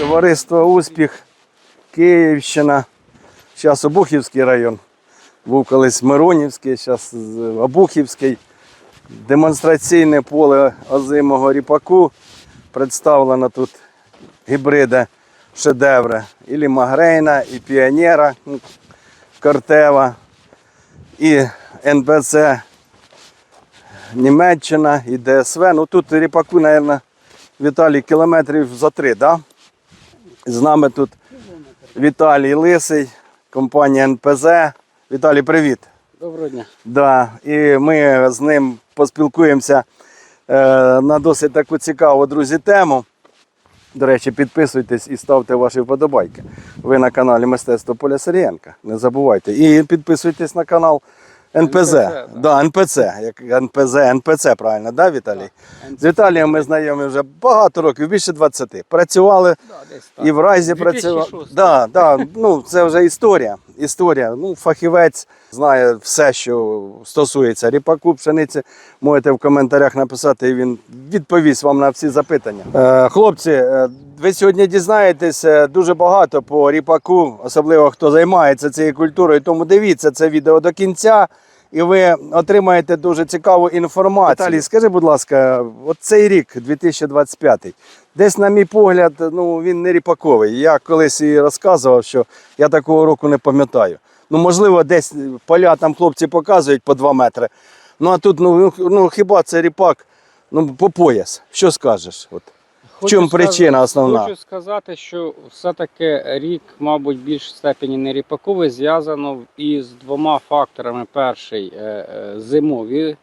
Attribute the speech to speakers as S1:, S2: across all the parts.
S1: Товариство Успіх, Київщина. Зараз Обухівський район. Був колись Миронівський, зараз Обухівський. Демонстраційне поле озимого ріпаку. Представлено тут гібриди шедеври. І Лімагрейна, і Піонера Кортева, і НБЦ Німеччина, і ДСВ. Ну тут ріпаку, мабуть, Віталій кілометрів за три, да? З нами тут Віталій Лисий, компанія НПЗ. Віталій, привіт.
S2: Доброго дня.
S1: Да, і ми з ним поспілкуємося е, на досить таку цікаву, друзі, тему. До речі, підписуйтесь і ставте ваші вподобайки. Ви на каналі Мистецтво Поля Сирієнка. Не забувайте. І підписуйтесь на канал НПЗ.
S2: да.
S1: Да, НПЦ. Як НПЗ, НПЦ, правильно, да, Віталій? З Віталієм ми знайомі вже багато років, більше 20. Працювали
S2: Да, десь так.
S1: і в Райзі
S2: 2006.
S1: працював. Да, да, ну, це вже історія. Історія. Ну, фахівець знає все, що стосується ріпаку, пшениці. Можете в коментарях написати, і він відповість вам на всі запитання. Е, хлопці, е, ви сьогодні дізнаєтесь е, дуже багато по ріпаку, особливо хто займається цією культурою. Тому дивіться це відео до кінця. І ви отримаєте дуже цікаву інформацію. Віталій, скажи, будь ласка, от цей рік, 2025, десь, на мій погляд, ну він не ріпаковий. Я колись і розказував, що я такого року не пам'ятаю. Ну, можливо, десь поля там хлопці показують по 2 метри. Ну а тут ну, ну хіба це ріпак ну, по пояс. Що скажеш? От. В чому
S2: сказати-
S1: причина основна?
S2: Хочу сказати, що все-таки рік, мабуть, більш в степені не ріпаковий, зв'язано із двома факторами. Перший е, е, зимові,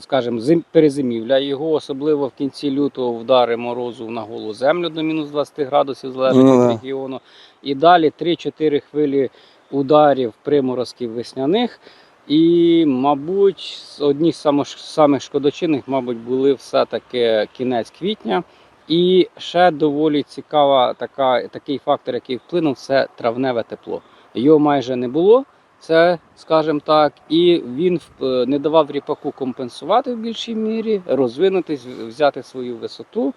S2: скажімо, зим, перезимівля його, особливо в кінці лютого вдари морозу на голу землю до мінус 20 градусів, залежно
S1: Ну,
S2: від
S1: да.
S2: регіону. І далі 3-4 хвилі ударів приморозків весняних. І, мабуть, одні з самих шкодочинних, мабуть, були все-таки кінець квітня. І ще доволі цікава така, такий фактор, який вплинув, це травневе тепло. Його майже не було, це, скажімо так, і він е, не давав ріпаку компенсувати в більшій мірі, розвинутись, взяти свою висоту.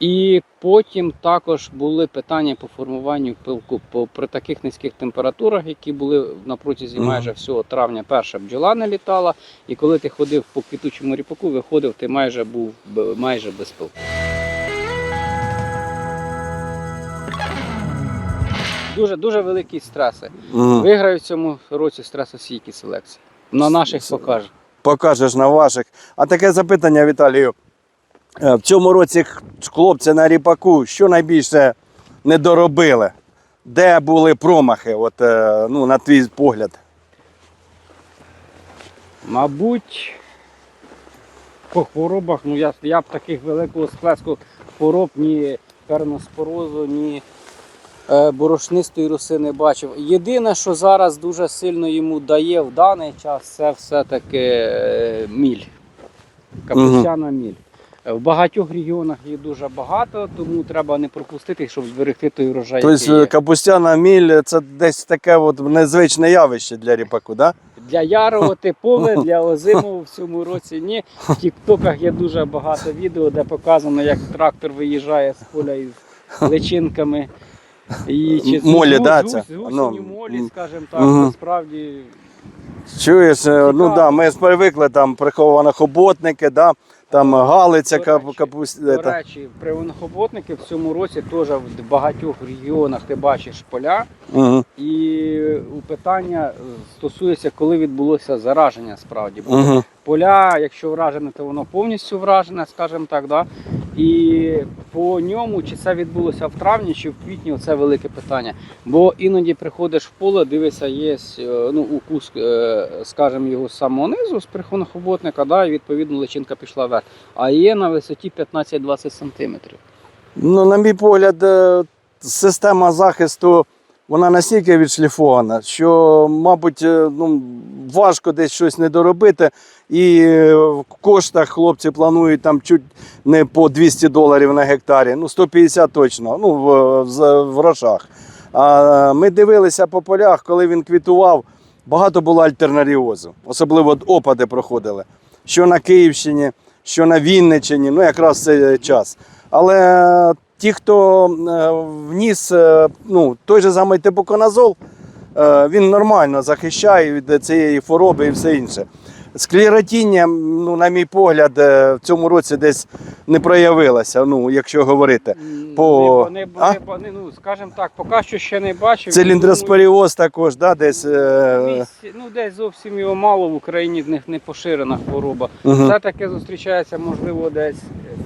S2: І потім також були питання по формуванню пилку. По, при таких низьких температурах, які були на протязі майже всього травня, перша бджола не літала. І коли ти ходив по квітучому ріпаку, виходив, ти майже був майже без пилку. Дуже дуже великі стреси.
S1: Мгм.
S2: Виграю в цьому році стресостійкі селекції. На наших покаже.
S1: покажеш на ваших. А таке запитання, Віталію. Е, В цьому році хлопці на ріпаку, що найбільше не доробили? Де були промахи, от, е, ну, на твій погляд?
S2: Мабуть, по хворобах, ну я, я б таких великого сплеску хвороб ні перноспорозу, ні борошнистої роси не бачив. Єдине, що зараз дуже сильно йому дає в даний час, це все-таки е, міль. Капустяна міль. Е, В багатьох регіонах її дуже багато, тому треба не пропустити, щоб зберегти той врожай. який
S1: Тобто е, капустяна міль це десь таке от незвичне явище для ріпаку, так?
S2: Для ярого типове, для озимого в цьому році ні. В тіктоках є дуже багато відео, де показано, як трактор виїжджає з поля із личинками. І чи
S1: Молі, да, це? Ну,
S2: молі, скажімо так,
S1: Мгм.
S2: насправді
S1: Чуєш, е, ну да, ми ж привикли там приховано хоботники, да, там галиця
S2: До
S1: кап,
S2: речі,
S1: капуст...
S2: До речі, в цьому році теж в багатьох регіонах ти бачиш поля.
S1: Мгм.
S2: І у питання стосується, коли відбулося зараження справді. Бо
S1: Мгм.
S2: поля, якщо вражене, то воно повністю вражене, скажімо так. Да? І по ньому, чи це відбулося в травні, чи в квітні, це велике питання. Бо іноді приходиш в поле, дивишся, є е, ну, укус, е, скажімо, його з самого низу, з прихонохоботника, да, і відповідно личинка пішла вверх. А є на висоті 15-20 сантиметрів.
S1: Ну, на мій погляд, е, система захисту вона настільки відшліфована, що, мабуть, е, ну, важко десь щось не доробити. І е, в коштах хлопці планують там чуть не по 200 доларів на гектарі, ну 150 точно, ну в, в, в грошах. А ми дивилися по полях, коли він квітував, багато було альтернаріозу, особливо опади проходили. Що на Київщині, що на Вінниччині, ну якраз цей час. Але ті, хто е, вніс е, ну, той же самий типоконазол, е, він нормально захищає від цієї хвороби і все інше. Склеротіння, ну, на мій погляд, в цьому році десь не проявилося, ну, якщо говорити. По-
S2: Не, не, не, не, ну, скажімо так, поки що ще не бачив.
S1: Циліндроспоріоз також, да, десь. Е,
S2: місці- Ну, десь зовсім його мало в Україні них не поширена хвороба.
S1: Мгм.
S2: Це таке зустрічається, можливо, десь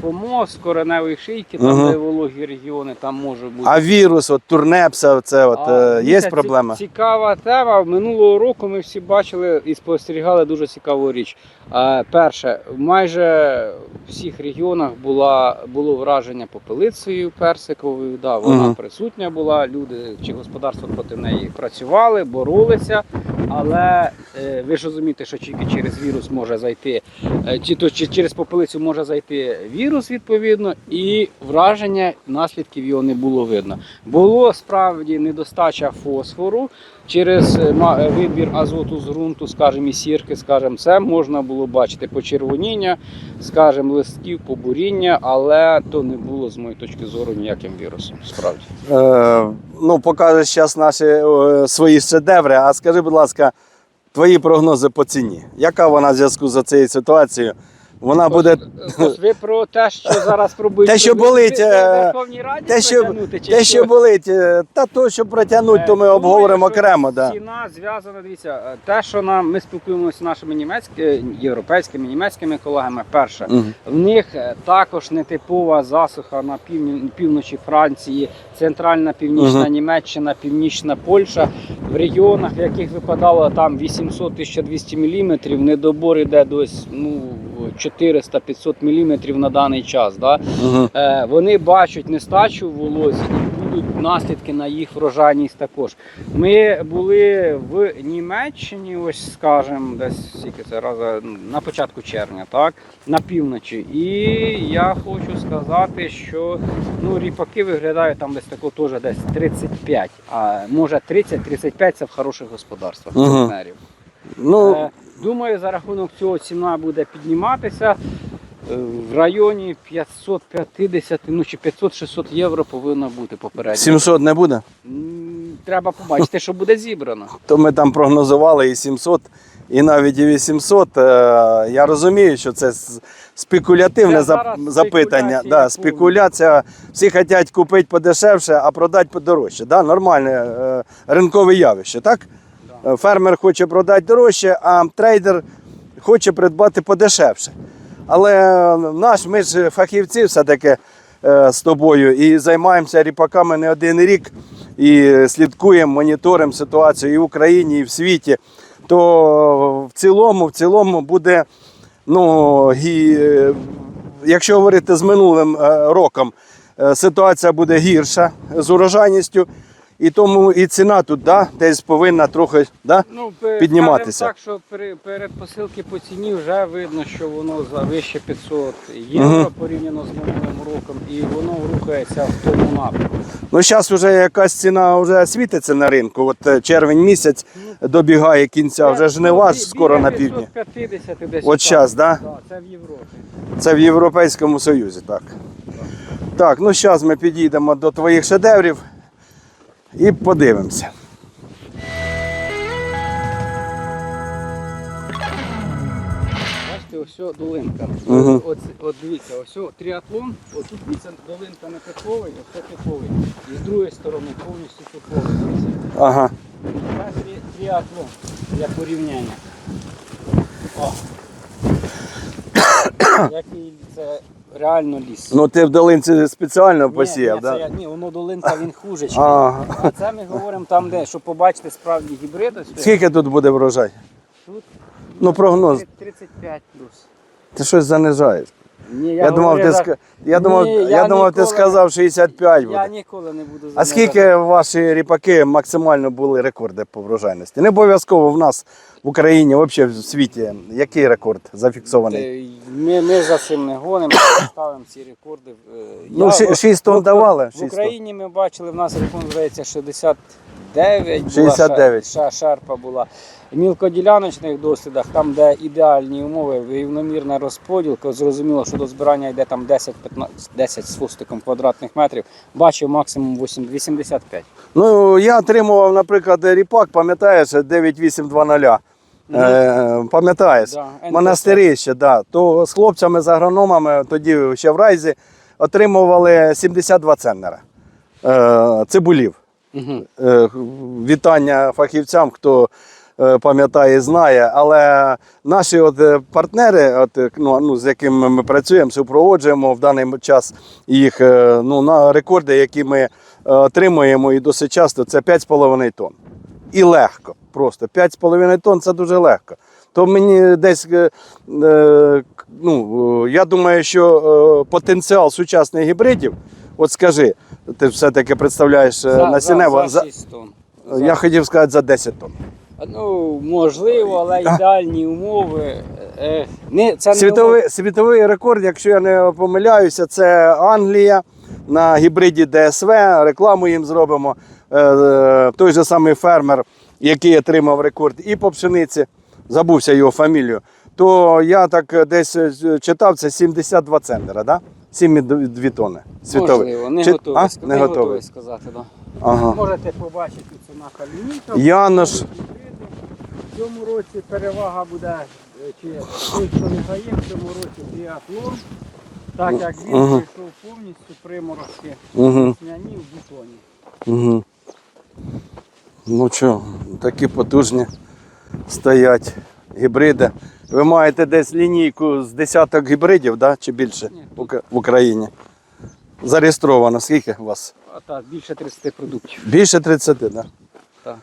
S2: фомоз, кореневої шийки, там,
S1: Мгм.
S2: де вологі регіони, там може бути.
S1: а вірус, от турнепса, це от,
S2: А,
S1: е, є
S2: дивіться, ці-
S1: проблема?
S2: Цікава тема. Минулого року ми всі бачили і спостерігали дуже цікаву річ. А, перше, в майже всіх регіонах була, було враження попелицею персиковою. Да, вона
S1: Мгм.
S2: присутня була. Люди чи господарство проти неї працювали, боролися. Але е, ви ж розумієте, що тільки через вірус може зайти, е, чи то чи через попелицю може зайти вірус відповідно, і враження наслідків його не було видно. Було справді недостача фосфору через е, е, вибір азоту з ґрунту, скажімо, і сірки, скажімо, це можна було бачити почервоніння, скажімо, листків, побуріння, але то не було з моєї точки зору ніяким вірусом. Справді.
S1: Е, ну, покажеш зараз наші е, свої шедеври. А скажи, будь ласка, твої прогнози по ціні. Яка вона в зв'язку з цією ситуацією? Вона буде
S2: Ось, ви про те, що зараз пробують
S1: Те, що болить,
S2: ви-
S1: е,
S2: в Верховній Раді
S1: те, що-
S2: чи
S1: те, що болить, е, та то, що протягнуть, то ми
S2: Е,
S1: обговоримо
S2: думаю, що
S1: окремо. Да.
S2: Ціна зв'язана, дивіться, те, що нам ми спілкуємося з нашими німецькими, європейськими, німецькими колегами. Перше,
S1: Мгм.
S2: в них е, також нетипова засуха на півні- півночі Франції, центральна північна
S1: Мгм.
S2: Німеччина, північна Польща. В регіонах, в яких випадало там 800-1200 мм, недобор іде десь ну, 400-500 мм на даний час. Да?
S1: Мгм.
S2: Е, вони бачать нестачу в волозі і будуть наслідки на їх врожайність також. Ми були в Німеччині, ось скажімо, десь скільки це раз на початку червня, так, на півночі. І я хочу сказати, що ну, ріпаки виглядають там десь тако теж десь 35, а може 30-35 це в хороших господарствах партнерів.
S1: Ну,
S2: Е, Думаю, за рахунок цього ціна буде підніматися. Е, В районі 550, ну чи 500-600 євро повинна бути попередньо.
S1: 700 не буде,
S2: Треба побачити, що буде зібрано.
S1: то ми там прогнозували і 700, і навіть і 800. Е, Я розумію, що це спекулятивне
S2: Це
S1: зап- запитання. Да, спекуляція. Всі хочуть купити подешевше, а продати подорожче. Да? Нормальне е, ринкове явище, так? Е, Фермер хоче продати дорожче, а трейдер хоче придбати подешевше. Але е, наш, ми ж фахівці все-таки е, з тобою і займаємося ріпаками не один рік і слідкуємо, моніторимо ситуацію і в Україні, і в світі. То в цілому, в цілому буде, ну, і, якщо говорити з минулим роком, ситуація буде гірша з урожайністю. І тому і ціна тут да, десь повинна трохи. Да?
S2: Ну,
S1: Підніматися.
S2: так, що при, перед посилки по ціні вже видно, що воно за вище 500 євро
S1: Мгм.
S2: порівняно з минулим роком, і воно рухається в тому напрямку.
S1: Ну, зараз вже якась ціна вже світиться на ринку. От е, червень місяць добігає кінця, вже жнива ж
S2: Бі-
S1: скоро на півдні.
S2: 550 десь.
S1: От
S2: так.
S1: да?
S2: Да, це в Європі.
S1: Це в Європейському Союзі, так. Так, ну зараз ми підійдемо до твоїх шедеврів і подивимося.
S2: Бачите, ось долинка.
S1: Мгм.
S2: От, от дивіться, ось тріатлон, от тут дивіться, долинка не типовий, ось це типовий. І з другої сторони повністю типовий.
S1: Ага.
S2: Трі- тріатлон для порівняння. О. Який це реально ліс.
S1: Ну ти в долинці спеціально посіяв,
S2: ні,
S1: так?
S2: це
S1: Да?
S2: ні, воно долинка він хуже. чим.
S1: Ага.
S2: А це ми говоримо там, де, щоб побачити справді гібрид. Ось.
S1: Скільки тут буде врожай?
S2: Тут
S1: Ну, прогноз.
S2: 35 плюс.
S1: Ти щось занижаєш.
S2: Ні,
S1: Я, думав,
S2: говорю
S1: ти,
S2: за-
S1: ска- я, думав,
S2: Ні,
S1: я,
S2: я
S1: думав, ти
S2: ніколи-
S1: сказав 65 буде.
S2: Я ніколи не буду
S1: А скільки ваші ріпаки максимально були рекорди по врожайності? Не обов'язково в нас в Україні, взагалі в світі. Який рекорд зафіксований?
S2: Е, Ми, ми за цим не гонимо, ставимо ці рекорди. Е,
S1: Ну,
S2: я-
S1: ши- шість тонн
S2: в-
S1: давали,
S2: В
S1: шість тонн.
S2: Україні ми бачили, в нас рекорд здається 60, 69, була,
S1: 69.
S2: ша- ша- шерпа була. Мілкоділяночних дослідах, там, де ідеальні умови, рівномірний розподіл, коли зрозуміло, що до збирання йде там 10, 15, 10 з хвостиком квадратних метрів, бачив максимум 8, 85.
S1: Ну, я отримував, наприклад, ріпак, пам'ятаєш, 9820. Е, пам'ятаєш?
S2: Да.
S1: Монастирище, да. То з хлопцями, з агрономами, тоді ще в Райзі, отримували 72 центнера е, цибулів.
S2: Угу.
S1: Е, Вітання фахівцям, хто пам'ятає і знає. Але наші от е, партнери, от, е, ну, ну, з якими ми працюємо, супроводжуємо в даний час їх е, ну, на рекорди, які ми е, отримуємо і досить часто, це 5,5 тонн. І легко. Просто 5,5 тонн це дуже легко. То мені десь, е, е, ну, е, я думаю, що е, потенціал сучасних гібридів, от скажи, ти все-таки представляєш е, насіннево,
S2: за,
S1: за,
S2: за 6 тонн.
S1: я хотів сказати за 10 тонн.
S2: Ну, можливо, але ідеальні умови. Е, не, це не
S1: Світовий, світовий рекорд, якщо я не помиляюся, це Англія на гібриді ДСВ. Рекламу їм зробимо. Е, е, Той же самий фермер, який отримав рекорд і по пшениці, забувся його фамілію. То я так десь е, читав, це 72 центнера, да? 7,2 тонни. Світовий.
S2: Можливо, не
S1: Чи-
S2: готовий,
S1: а?
S2: ск-
S1: Не
S2: не
S1: готовий.
S2: готовий сказати. Да.
S1: Ага.
S2: Можете побачити, це наша лінійка.
S1: Янош.
S2: Цьому році перевага буде, е, чи той, не грає, в цьому році біатлон. Так як він
S1: Ага.
S2: пройшов повністю приморозки
S1: Угу.
S2: весняні в бутоні.
S1: Угу. Ну що, такі потужні стоять гібриди. Ви маєте десь лінійку з десяток гібридів, да? чи більше
S2: Ні.
S1: в Ука- в Україні? Зареєстровано. Скільки у вас?
S2: А так, більше 30 продуктів.
S1: Більше 30, так? Да?
S2: Так.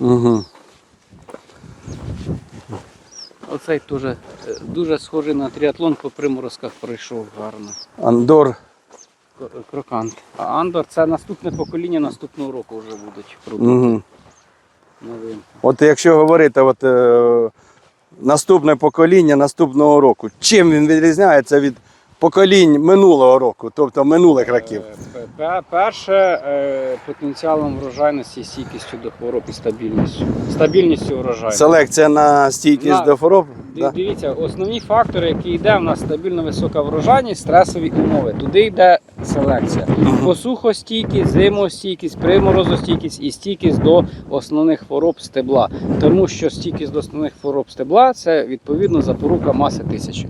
S1: Угу.
S2: Оцей теж е, дуже схожий на тріатлон по приморозках пройшов гарно.
S1: Андор.
S2: Крокант. А Андор це наступне покоління наступного року вже будуть продукти.
S1: Угу.
S2: Новинки.
S1: От якщо говорити, от, е, наступне покоління наступного року, чим він відрізняється від поколінь минулого року, тобто минулих років?
S2: Е, пе- Перше е, потенціалом врожайності, стійкістю до хвороб і стабільністю. Стабільністю врожаю.
S1: Селекція на стійкість
S2: На-
S1: до хвороб? Да?
S2: Дивіться, основні фактори, які йде, в нас стабільно висока врожайність, стресові умови. Туди йде селекція. Посухостійкість, зимостійкість, приморозостійкість і стійкість до основних хвороб стебла. Тому що стійкість до основних хвороб стебла це відповідно запорука маси тисячі.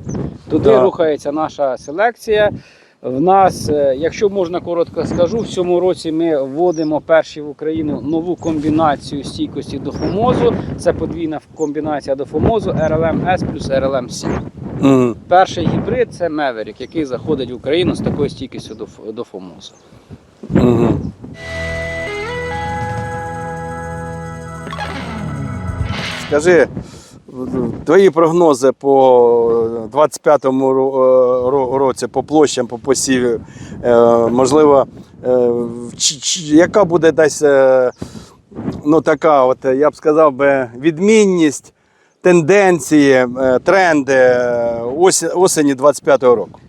S2: Туди
S1: Да.
S2: рухається наша селекція. В нас, е, якщо можна коротко скажу, в цьому році ми вводимо перші в Україну нову комбінацію стійкості до фомозу. Це подвійна комбінація до фомозу RLM S плюс RLM C.
S1: Мгм.
S2: Перший гібрид це Maverick, який заходить в Україну з такою стійкістю до, до фомозу.
S1: Мгм. Скажи, твої прогнози по 25-му ро- е, ро- році по площам, по посіві, е, можливо, е, яка буде десь е, ну, така, от, я б сказав би, відмінність, тенденції, е, тренди е, осені 25-го року?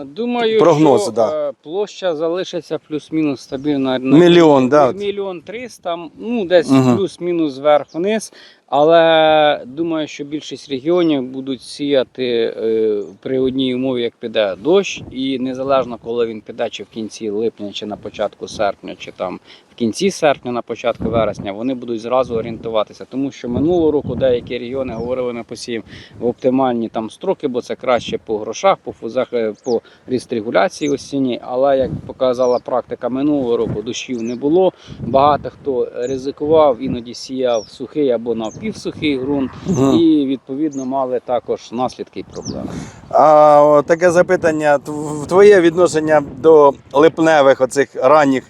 S2: Е, Думаю,
S1: Прогнози,
S2: що
S1: да.
S2: е, площа залишиться плюс-мінус стабільна.
S1: Мільйон, да.
S2: Мільйон триста, ну десь
S1: Мгм.
S2: плюс-мінус вверх-вниз. Але думаю, що більшість регіонів будуть сіяти е, при одній умові, як піде дощ, і незалежно коли він піде, чи в кінці липня, чи на початку серпня, чи там в кінці серпня, на початку вересня, вони будуть зразу орієнтуватися. Тому що минулого року деякі регіони говорили на посів в оптимальні там строки, бо це краще по грошах, по фузах, е, по регуляції осінній. Але як показала практика минулого року, дощів не було. Багато хто ризикував, іноді сіяв сухий або напівсухий ґрунт,
S1: угу.
S2: і відповідно мали також наслідки і проблеми.
S1: А о, таке запитання: твоє відношення до липневих оцих ранніх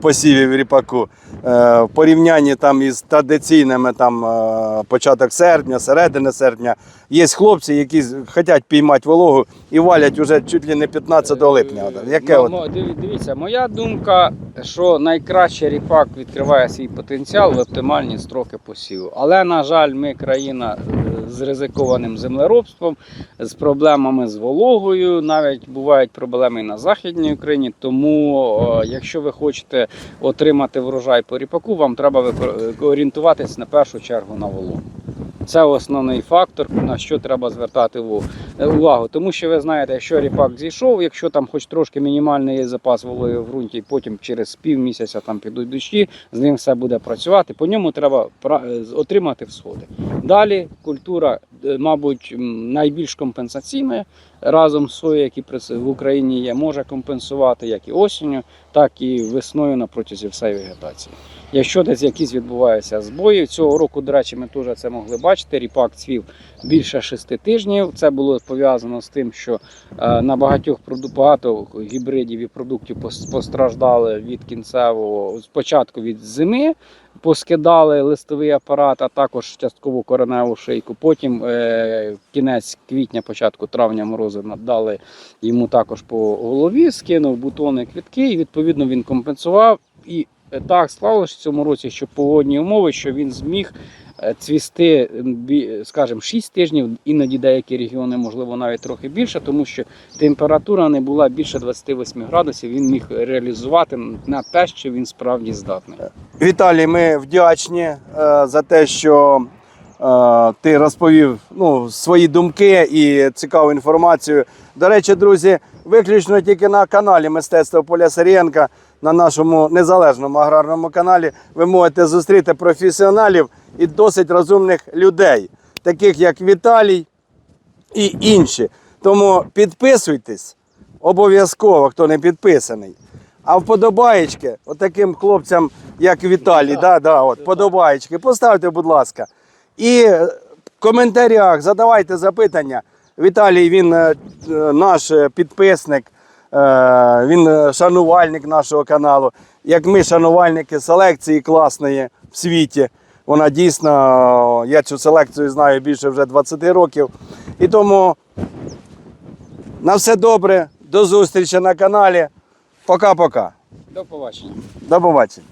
S1: посівів ріпаку е, в порівнянні там із традиційними там е, початок серпня, середини серпня. Є хлопці, які хочуть піймати вологу і валять уже чуть ли не 15 липня. Яке
S2: Мо-
S1: от?
S2: мо- Дивіться, моя думка, що найкраще ріпак відкриває свій потенціал в оптимальні строки посіву. Але, на жаль, ми країна е, з ризикованим землеробством, з проблемами з вологою. Навіть бувають проблеми і на Західній Україні. Тому, е, якщо ви хочете отримати врожай по ріпаку, вам треба викор- орієнтуватись на першу чергу на вологу. Це основний фактор, на що треба звертати увагу. Е, увагу. Тому що ви знаєте, якщо ріпак зійшов, якщо там хоч трошки мінімальний є запас вологи в ґрунті, потім через півмісяця там підуть дощі, з ним все буде працювати. По ньому треба е, отримати всходи. Далі культура, е, мабуть, найбільш компенсаційна разом з соєю, які в Україні є, може компенсувати як і осінню, так і весною на протязі всієї вегетації. Якщо десь якісь відбуваються збої, цього року, до речі, ми теж це могли бачити. Ріпак цвів більше шести тижнів. Це було пов'язано з тим, що е, на багатьох багато гібридів і продуктів постраждали від кінцевого спочатку від зими. Поскидали листовий апарат, а також частково кореневу шийку. Потім е, кінець квітня, початку травня морози надали йому також по голові, скинув бутони квітки, і відповідно він компенсував. І так склалося в цьому році, що погодні умови, що він зміг е, цвісти, скажімо, 6 тижнів, іноді деякі регіони, можливо, навіть трохи більше, тому що температура не була більше 28 градусів. Він міг реалізувати на те, що він справді здатний.
S1: Віталій, ми вдячні е, за те, що е, ти розповів ну, свої думки і цікаву інформацію. До речі, друзі, виключно тільки на каналі Мистецтво Поля Сирієнка, на нашому незалежному аграрному каналі, ви можете зустріти професіоналів і досить розумних людей, таких як Віталій і інші. Тому підписуйтесь обов'язково, хто не підписаний. А вподобаєчки, отаким хлопцям, як Віталій, да, да, от, подобаєчки, поставте, будь ласка. І в коментарях задавайте запитання. Віталій, він е, е, наш е, підписник, він е, шанувальник нашого каналу. Як ми шанувальники селекції класної в світі. Вона дійсно, я цю селекцію знаю більше вже 20 років. І тому на все добре, до зустрічі на каналі. Пока-пока.
S2: До побачення.
S1: До побачення.